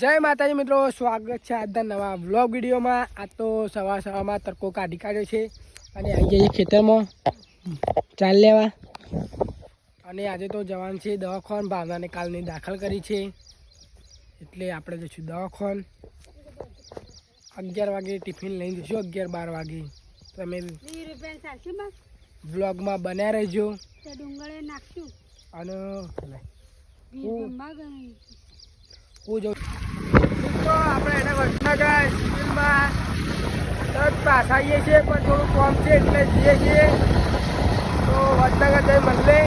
જય માતાજી મિત્રો સ્વાગત છે આજના નવા વ્લોગ વિડીયોમાં. આ તો સવાર સવારમાં તડકો કાઢી કાઢ્યો છે અને આવી જઈએ ખેતરમાં. ચાલ લેવા. અને આજે તો જવાન છે દવાખાન ભાવનાને કાલની દાખલ કરી છે. એટલે આપણે જઈશું દવાખાન. અગિયાર વાગે ટિફિન લઈને જઈશું અગિયાર બાર વાગે. તમે વ્લોગમાં બન્યા રહેજો. અને હું- જઉં. વડનગર સિવિલમાં તરત પાછા આવીએ છીએ, પણ થોડું કોમ છે એટલે જઈએ છીએ. તો વડનગર જઈ મળે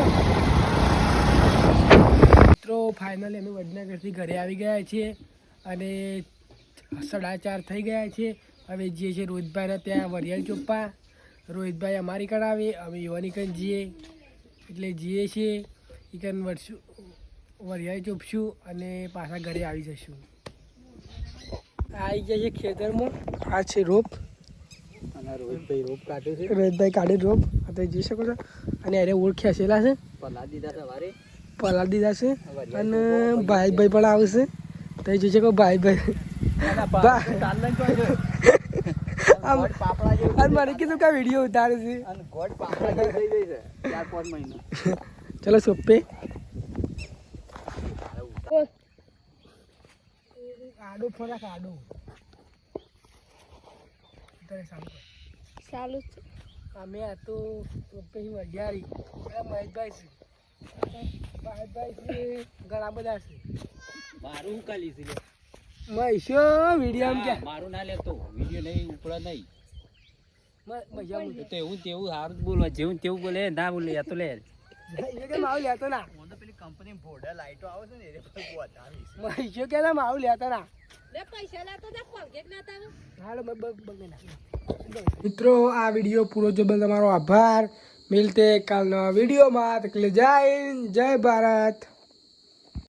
મિત્રો ફાઇનલી અમે વડનગરથી ઘરે આવી ગયા છીએ અને સાડા ચાર થઈ ગયા છે હવે જઈએ છીએ રોહિતભાઈના ત્યાં વરિયાળ ચોપ્પા રોહિતભાઈ અમારી કણ આવે, અમે યુવાની કણ જઈએ. એટલે જઈએ છીએ. એ કણ વરસું વરિયાળી ચોપશું અને પાછા ઘરે આવી જઈશું આવી ગયા છે ખેતરમાં. આ છે રોપ. અને રોહિતભાઈ રોપ કાઢ્યો છે. રોહિતભાઈ કાઢી રોપ. આ તમે જોઈ શકો છો. અને અરે ઓળ ખેંચેલા છે. પલા દીધા સવારે પલા દીધા છે. અને ભાઈ ભાઈ પણ આવશે તમે જોઈ શકો ભાઈભાઈ. મને કીધું કે વીડિયો ઉતારે છે. છે. ચલો સોપે આડો ફરાક આડો. તારે સારું જ છે. અમે આ તો પેલા મહેશભાઈ છે. મહેશભાઈ છે ઘણા બધા છે. મારું હું કાલી છે મહેશો વીડિયો કે. ક્યાં મારું ના લેતો. વીડિયો નહીં ઉપડા નહીં. મજા તો એવું તેવું સારું જ બોલવા. જેવું તેવું બોલે ના બોલે આ તો લે. કે લેતો ના. કંપની ભોડા લાઈટો આવે છે ને એ બતાવીશ મહેશો કે ના માવ લેતા ના લે પૈસા લેતો ના કોલગેટ ના આવો. હાલો બ- બ- ના. મિત્રો આ વીડિયો પૂરો જોબલ તમારો આભાર મિલતે કાલના વિડીયોમાં તકલે જય હિન્દ, જય ભારત